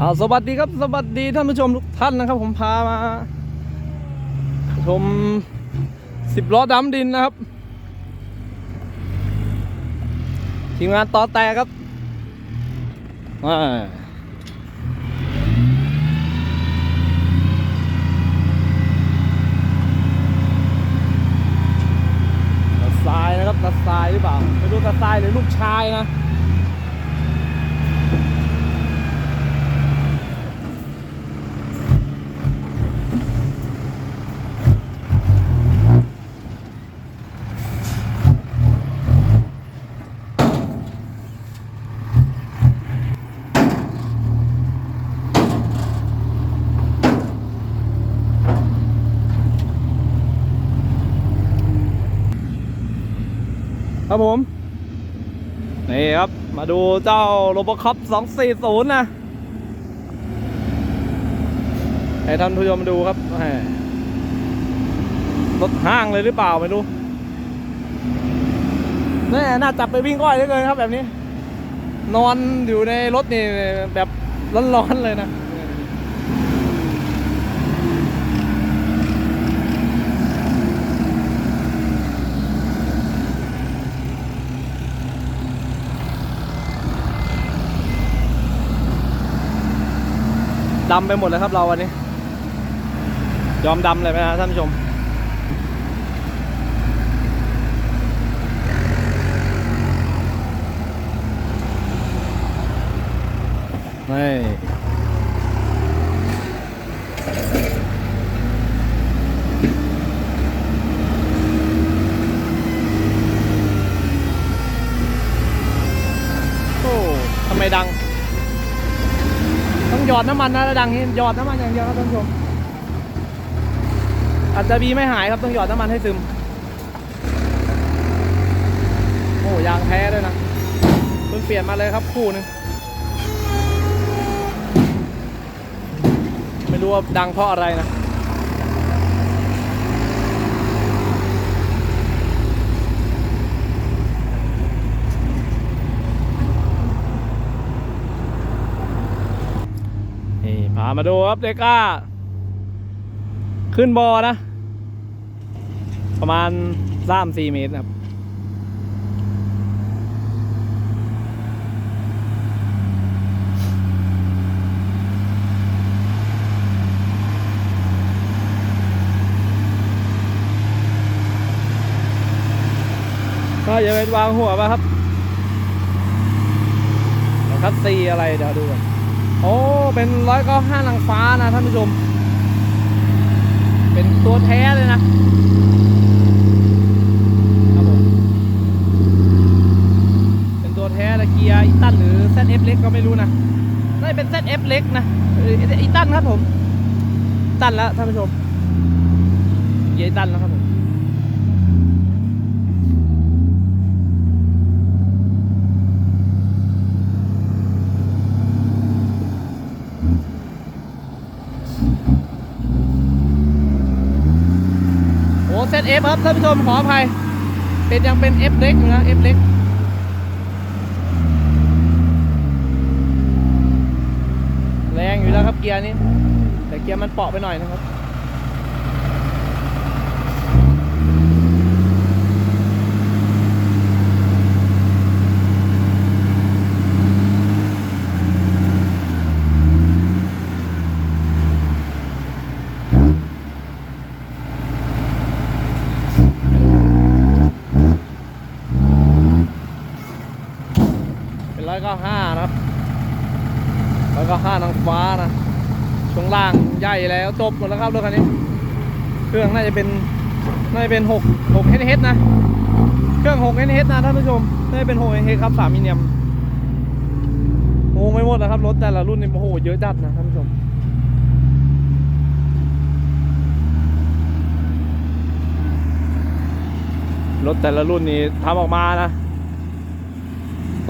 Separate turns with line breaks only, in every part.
เอาสวัสดีครับสวัสดีท่านผู้ชมทุกท่านนะครับ ผมพามา ชมสิบล้อดำดินนะครับ ทีมงานต่อแต่ครับอ่าตาทรายนะครับตาทรายหรือเปล่าไม่รู้ตาทรายหรือลูกชายนะ ครับผมนี่ครับมาดูเจ้าโรบอคอป240 นะให้ท่านผู้ชมดูครับรถห้างเลยหรือเปล่าไม่รู้แน่น่าจับไปวิ่งก้อยเหลือเกินครับแบบนี้ นอนอยู่ในรถนี่แบบร้อนๆเลยนะ ดำไปหมดเลยครับเราวันนี้ ยอมดำเลยไหมนะท่านผู้ชม นี่โอ้ทำไมดัง ต้อง หยอดน้ำมันนะระดังนี้หยอดน้ำมันอย่างเดียวครับท่านผู้ชมอาจจะบีไม่หายครับต้องหยอดน้ำมันให้ซึม โอ้ยางแท้ด้วยนะเพิ่งเปลี่ยนมาเลยครับคู่หนึงไม่รู้ว่าดังเพราะอะไรนะ มาดูครับเด็ก้า ขึ้นบอนะ ประมาณสามสี่เมตรครับก็อย่าไปวางหัวมาครับคัดซีอะไรเดี๋ยวดูก่อน โอ้เป็นร้อยเก้าห้านางฟ้านะท่านผู้ชม เป็นตัวแท้เลยนะครับผมเป็นตัวแท้ตะเกียร์อีตันหรือ ZF เล็กก็ไม่รู้นะน่าจะเป็น ZF เล็กนะอออีตันครับผมอีตันแล้วท่านผู้ชมเกียร์อีตันแล้วครับผม โอ้เซตเอฟครับท่านผู้ชมขออภัย เป็นยังเป็น F เล็กอยู่นะ F เล็กแรงอยู่แล้วครับเกียร์นี้ แต่เกียร์มันเปาะไปหน่อยนะครับ อยเก้าห้านะครับร้อยเก้าห้านางฟ้านะช่วงล่างใหญ่แล้วจบหมดแล้วครับรถคันนี้ เครื่องน่าจะเป็นน่าจะเป็นหกหกเฮดเฮดนะ เครื่องหกเฮดเฮดนะท่านผู้ชมน่าจะเป็นหกเฮดเฮดครับสามมิเนียมงงไม่หมดนะครับรถแต่ละรุ่นนี่โอ้โหเยอะจัดนะท่านผู้ชมรถแต่ละรุ่นนี้ทำออกมานะ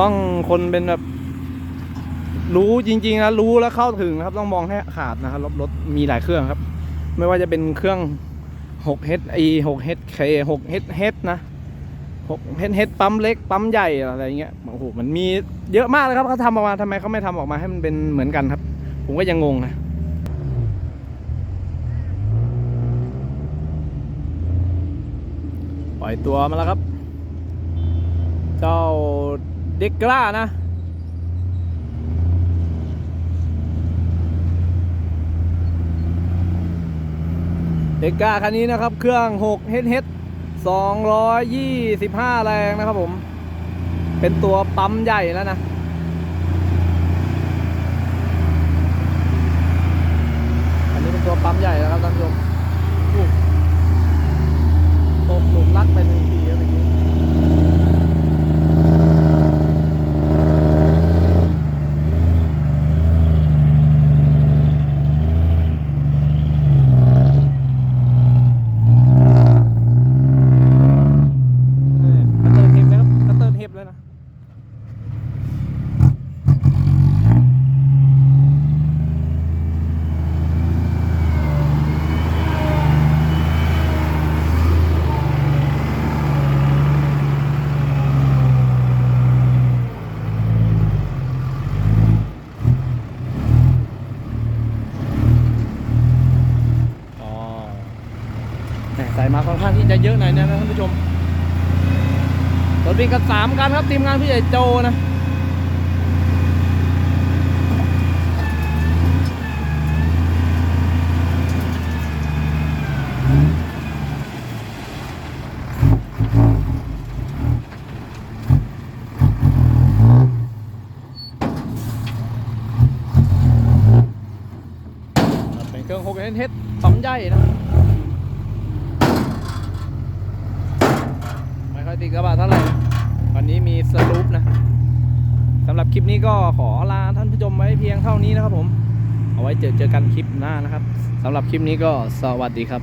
ต้องคนเป็นแบบรู้จริงๆนะรู้แล้วเข้าถึงครับ ต้องมองให้ขาดนะครับรถรถมีหลายเครื่องครับ ไม่ว่าจะเป็นเครื่อง 6HE 6HK 6HH นะ 6HH ปั๊มเล็กปั๊มใหญ่อะไรเงี้ยโอ้โหมันมีเยอะมากเลยครับเขาทำออกมาทำไมเขาไม่ทำออกมาให้มันเป็นเหมือนกันครับ ผมก็ยังงงนะปล่อยตัวมาแล้วครับ เจ้า เด็กกล้านะ เด็กกล้าคันนี้นะครับ เครื่อง6 HH 225 แรงนะครับผม เป็นตัวปั๊มใหญ่แล้วนะอันนี้เป็นตัวปั๊มใหญ่แล้วครับท่านผู้ชมตกหลุมรักไปหนึ่งทีแล้วเมื่อกี้เออกระเติร์เห็บนะครับกระเติร์เห็บเลยนะ อ๋อแห ม่ใส่มาค่อนข้างที่จะเยอะหน่อยนะท่านผู้ชมรถวิ่งกันสามกันครับทีมงานพี่ใหญ่โจนะเป็นเครื่อง6 n h ปั๊มใหญ่นะไม่ค่อย ติดกระบะเท่าไหร่วันนี้มีสรุปนะสำหรับคลิปนี้ก็ขอลาท่านผู้ชมไว้เพียงเท่านี้นะครับผม เอาไว้เจอเจอกันคลิปหน้านะครับสำหรับคลิปนี้ก็สวัสดีครับ